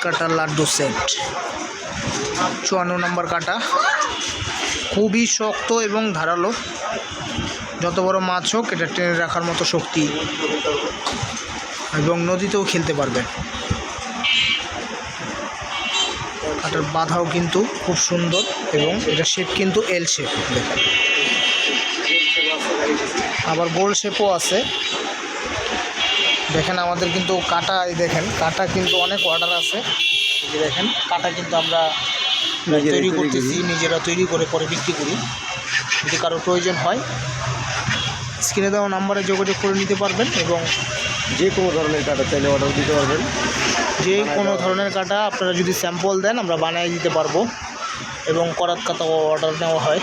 কাটা লাড্ডু সেট। চুয়ান্ন নম্বর কাটা। খুবই শক্ত এবং ধারালো। যত বড় মাছ হোক, এটা টেনে রাখার মতো শক্তি। এবং নদীতেও খেলতে পারবে। কাটার বাধাও কিন্তু খুব সুন্দর এবং এটা শেপ কিন্তু এল শেপ আবার গোল শেপও আছে। দেখেন আমাদের কিন্তু কাটা এই দেখেন কাটা কিন্তু অনেক অর্ডার আছে। এই দেখেন কাটা কিন্তু আমরা তৈরি করতেছি নিজেরা তৈরি করে পরে বিক্রি করি। যদি কারও প্রয়োজন হয় স্ক্রিনে দেওয়া নাম্বারে যোগাযোগ করে নিতে পারবেন এবং যে কোনো ধরনের কাটা চাইলে অর্ডার দিতে পারবেন। যে কোনো ধরনের কাটা আপনারা যদি স্যাম্পল দেন আমরা বানিয়ে দিতে পারব এবং করাত কাটাও অর্ডার নেওয়া হয়।